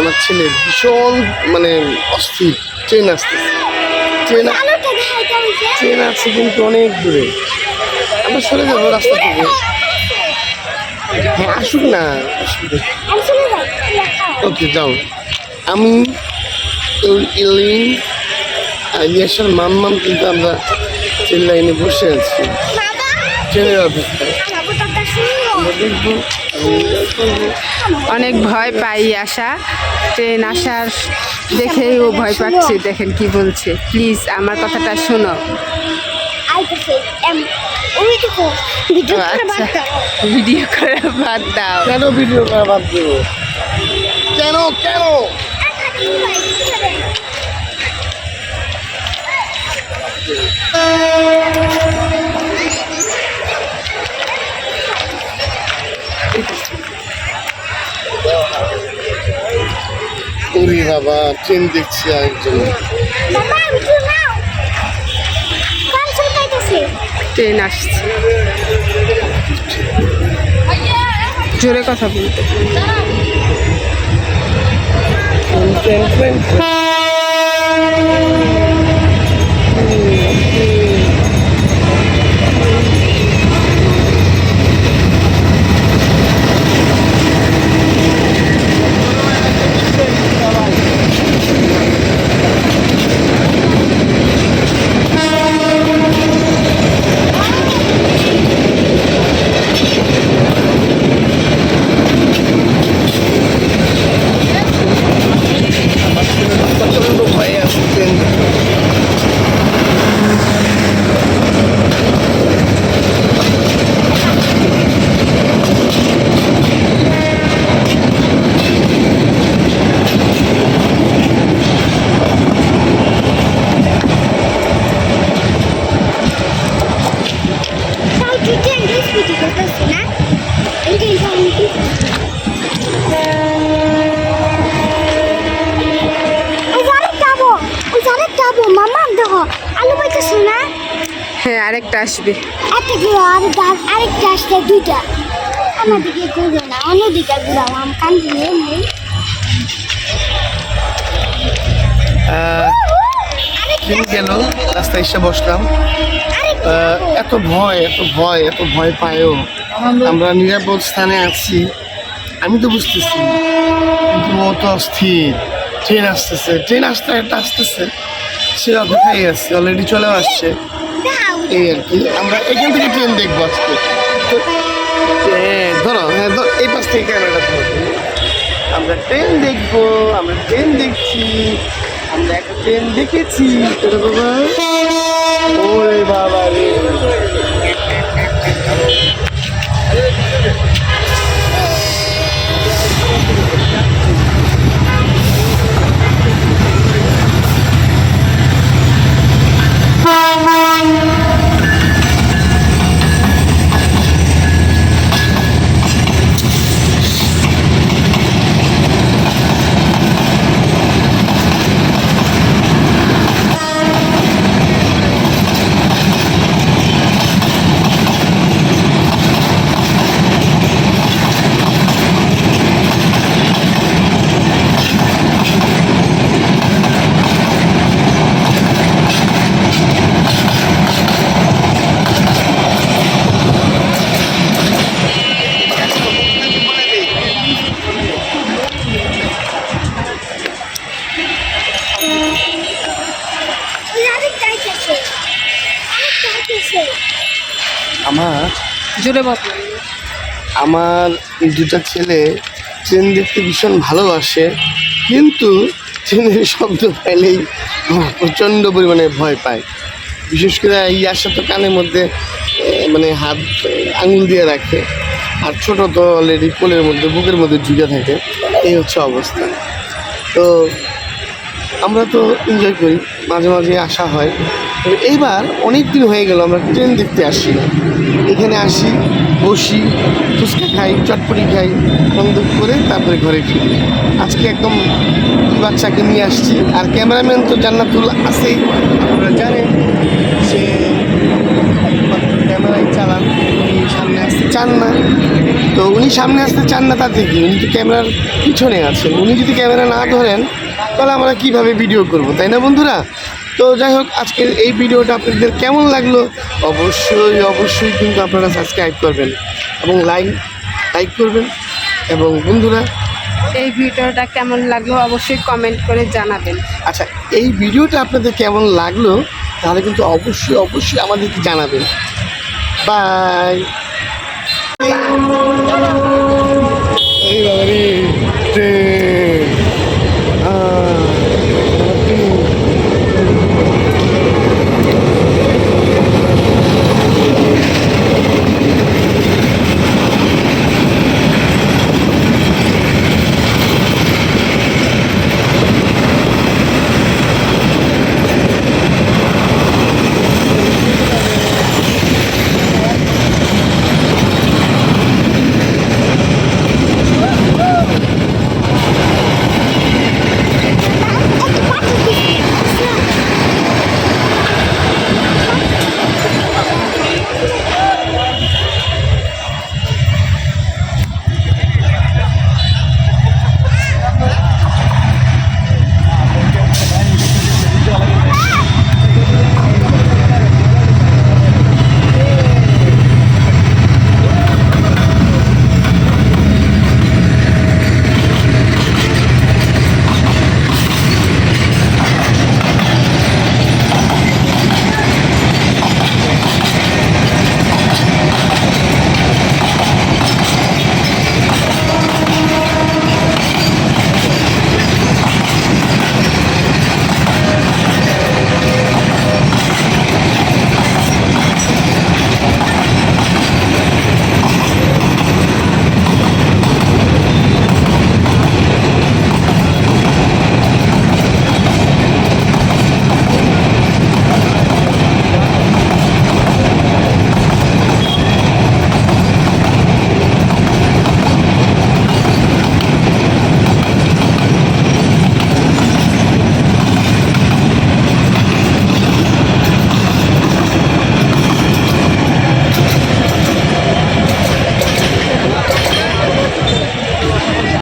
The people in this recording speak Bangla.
আমার ছেলে ভীষণ মানে অস্থির। ট্রেন আসতেছে। ট্রেন ট্রেন আছে কিন্তু অনেক দূরে। আমরা সরে যাব রাস্তা থেকে। হ্যাঁ আসুক না ওকে যাও। আমি ইল- ইলিন ইয়াসার মাম্মাম কিন্তু আমরা ট্রেন লাইনে বসে আছি। ট্রেনের অপেক্ষায় দেখব। অনেক ভয় পাই আশা। ট্রেন আসার দেখেই ও ভয় পাচ্ছে। দেখেন কি বলছে। প্লিজ আমার কথাটা শোনো। আইতেছে এম ওই দেখো ভিডিও করে আচ্ছা বাদ দাও। ভিডিও করে বাদ দাও? কেন ভিডিও করা বাদ দেবো কেন? কেন ওরে বাবা ট্রেন দেখছি আরেকজন। ট্রেন আসছে। জোরে কথা বলতে। Train train train. হ্যাঁ আরেকটা আসবে। আর গাছ আরেকটা আসছে দুইটা। আমার ঘুরো না অন্যদিকে ঘুরাও আম কান দিয়ে নেই গেল? রাস্তায় এসে বসলাম। এত ভয় এত ভয় এত ভয় পায়ও। আমরা নিরাপদ স্থানে আছি। আমি তো বুঝতেছি। কিন্তু ও তো অস্থির। ট্রেন আসতেছে ট্রেন আসতে একটা আসতেছে। সে অপেক্ষায় আছে অলরেডি চলে আসছে। এই আর কি আমরা এখান থেকে ট্রেন দেখব আজকে। হ্যাঁ, ধরো হ্যাঁ এই পাশ থেকে ক্যামেরাটা ধরো। আমরা ট্রেন দেখব আমরা ট্রেন দেখছি আমরা একটা ট্রেন দেখেছি। বাবা। ওরে বাবা রে। জোরে বল। আমার দুটা ছেলে ট্রেন দেখতে ভীষণ ভালোবাসে, কিন্তু ট্রেনের শব্দ পাইলেই প্রচণ্ড পরিমাণে ভয় পায়। বিশেষ করে এই আসা তো কানের মধ্যে মানে হাত, আঙুল দিয়ে রাখে। আর ছোট তো অলরেডি কোলের মধ্যে, বুকের মধ্যে ঢুকে থাকে। এই হচ্ছে অবস্থা। তো আমরা তো এনজয় করি, মাঝে মাঝে আসা হয়। তবে এইবার অনেক দিন হয়ে গেল, আমরা ট্রেন দেখতে আসি এখানে আসি, বসি, ফুচকা খাই, চটপটি খাই, বন্ধ করে তারপরে ঘরে ফিরি। আজকে একদম বাচ্চাকে নিয়ে আসছি, আর ক্যামেরাম্যান তো জান্নাতুল আছেই আপনারা জানেন সে ক্যামেরাই চালান, উনি সামনে আসতে চান না। তো উনি সামনে আসতে চান না তাতে কি উনি তো ক্যামেরার পিছনে আছেন। উনি যদি ক্যামেরা না ধরেন, তাহলে আমরা কীভাবে ভিডিও করব, তাই না বন্ধুরা? তো যাই হোক আজকের এই ভিডিওটা আপনাদের কেমন লাগল? অবশ্যই অবশ্যই কিন্তু আপনারা সাবস্ক্রাইব করবেন এবং লাইক লাইক করবেন। এবং বন্ধুরা এই ভিডিওটা কেমন লাগল অবশ্যই কমেন্ট করে জানাবেন। আচ্ছা এই ভিডিওটা আপনাদের কেমন লাগল তাহলে কিন্তু অবশ্যই অবশ্যই আমাদেরকে জানাবেন। বাই